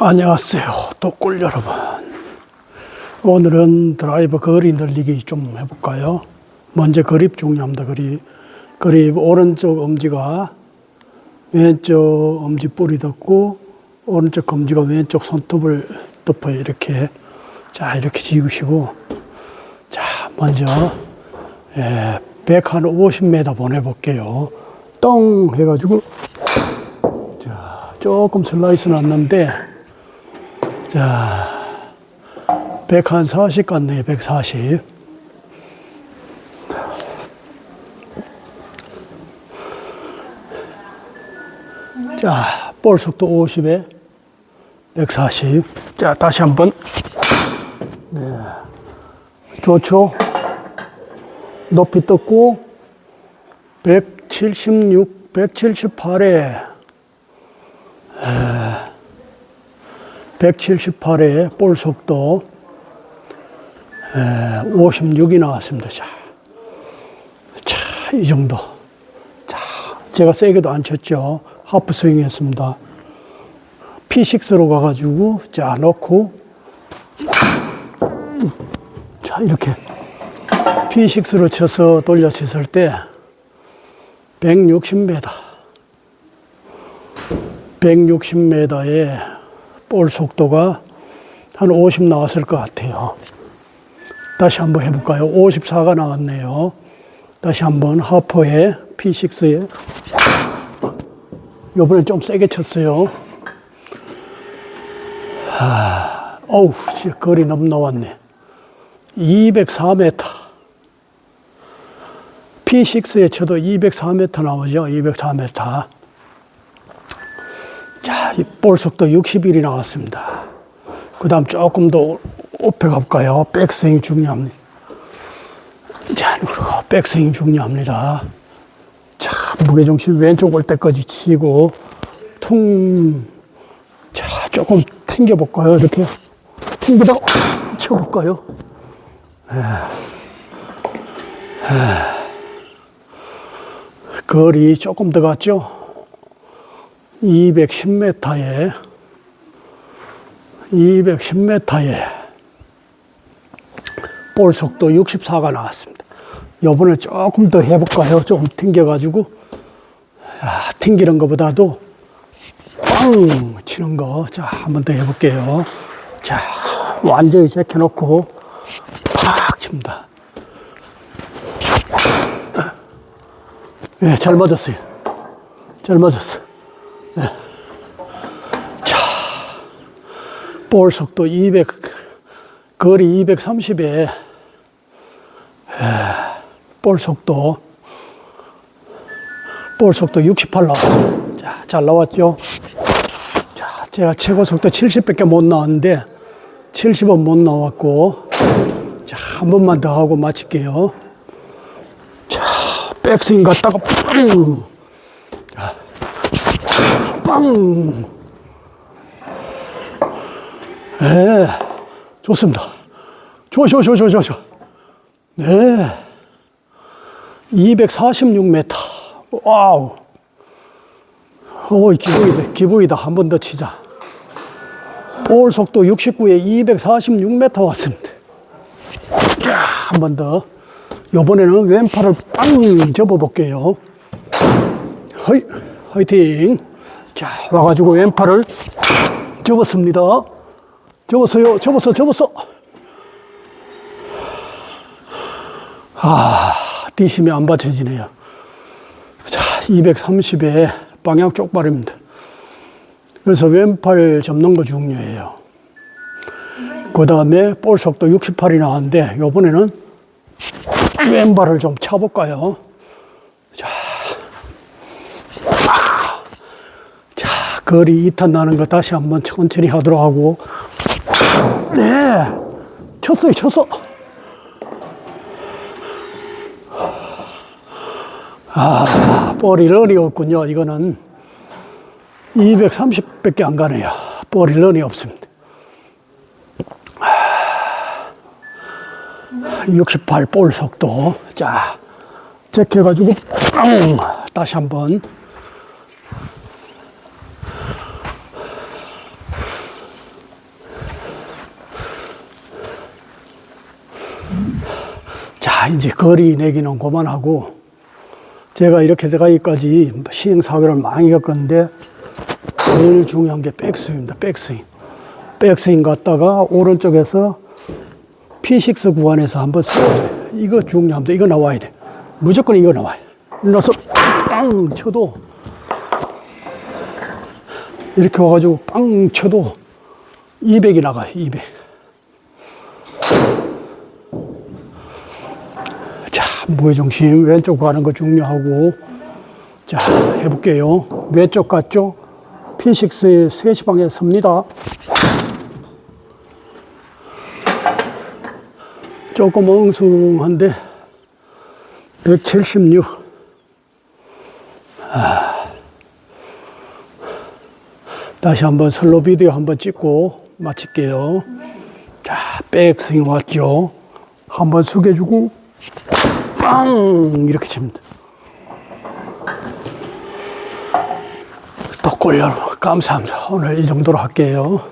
안녕하세요. 독골 여러분. 오늘은 드라이버 거리 늘리기 좀 해볼까요? 먼저 그립 중요합니다. 그립. 그립 오른쪽 엄지가 왼쪽 엄지 뿌리 덮고 오른쪽 엄지가 왼쪽 손톱을 덮어요. 이렇게. 자, 이렇게 지우시고. 자, 먼저 예, 100한 50m 보내볼게요. 똥 해가지고 자, 조금 슬라이스 났는데 자, 100한 40 같네요, 140. 자, 볼 속도 50에 140. 자, 다시 한 번. 네. 좋죠? 높이 떴고, 176, 178에 178에 볼 속도 56이 나왔습니다. 자, 자, 이 정도. 자, 제가 세게도 안 쳤죠. 하프 스윙 했습니다. P6로 가가지고, 자, 넣고, 자, 이렇게. P6로 쳐서 돌려 쳤을 때, 160m. 160m에 볼 속도가 한 50 나왔을 것 같아요. 다시 한번 해볼까요? 54가 나왔네요. 다시 한번 하퍼에 P6에 요번엔 좀 세게 쳤어요. 아, 어우, 거리 너무 나왔네. 204m. P6에 쳐도 204m 나오죠. 204m. 자, 이볼 속도 61이 나왔습니다. 그 다음 조금 더 오페 가볼까요? 백스윙 중요합니다. 자, 백스윙 중요합니다. 자, 무게중심 왼쪽 올 때까지 치고, 퉁. 자, 조금 튕겨볼까요? 이렇게. 튕기다가 쳐볼까요? 거리 조금 더 갔죠? 210m에 210m에 볼 속도 64가 나왔습니다. 요번에 조금 더 해볼까요? 좀 튕겨가지고 아, 튕기는 것보다도 빵 치는 거. 자, 한 번 더 해볼게요. 자, 완전히 제껴놓고 팍 칩니다. 예, 잘 맞았어요. 잘 맞았어. 볼 속도 200, 거리 230에 볼 속도 볼 속도 68 나왔어요. 자, 잘 나왔죠? 자, 제가 최고 속도 70밖에 못 나왔는데 70은 못 나왔고 자, 한 번만 더 하고 마칠게요. 자, 백스윙 갔다가 빵! 빵! 네, 좋습니다. 좋아, 좋아, 좋아, 좋아, 좋아. 네. 246m. 와우. 오, 기분이다, 기분이다. 한 번 더 치자. 볼 속도 69에 246m 왔습니다. 한 번 더. 요번에는 왼팔을 빵 접어볼게요. 허이, 화이팅. 자, 와가지고 왼팔을 접었습니다. 접었어요. 접었어, 접었어. 아, 뛰심이 안 받쳐지네요. 자, 230에 방향 쪽발입니다. 그래서 왼팔 접는 거 중요해요. 그 다음에 볼 속도 68이 나왔는데, 요번에는 왼발을 좀 차볼까요? 자, 아. 자, 거리 2탄 나는 거 다시 한번 천천히 하도록 하고, 네. 쳤어요, 쳤어. 아, 볼이 런이 없군요. 이거는 230밖에 안 가네요. 볼이 런이 없습니다. 68볼 속도. 자, 빵! 다시 한 번. 자, 이제 거리 내기는 그만하고, 제가 이렇게 돼가기까지 시행사고를 많이 겪었는데, 제일 중요한 게 백스윙입니다. 백스윙. 백스윙 갔다가 오른쪽에서 P6 구간에서 한번 쓰 이거 중요합니다. 이거 나와야 돼. 무조건 이거 나와요. 넣어서 빵 쳐도 이렇게 와가지고 빵 쳐도 200이 나가요. 200. 자, 무게중심 왼쪽 가는 거 중요하고 자, 해볼게요. 왼쪽 갔죠? P6의 3시 방에 섭니다. 조금 엉숭한데 176. 아. 다시 한번 슬로 비디오 한번 찍고 마칠게요. 자, 백스윙 왔죠? 한번 숙여주고 빵 이렇게 칩니다. 또 골려로 감사합니다. 오늘 이 정도로 할게요.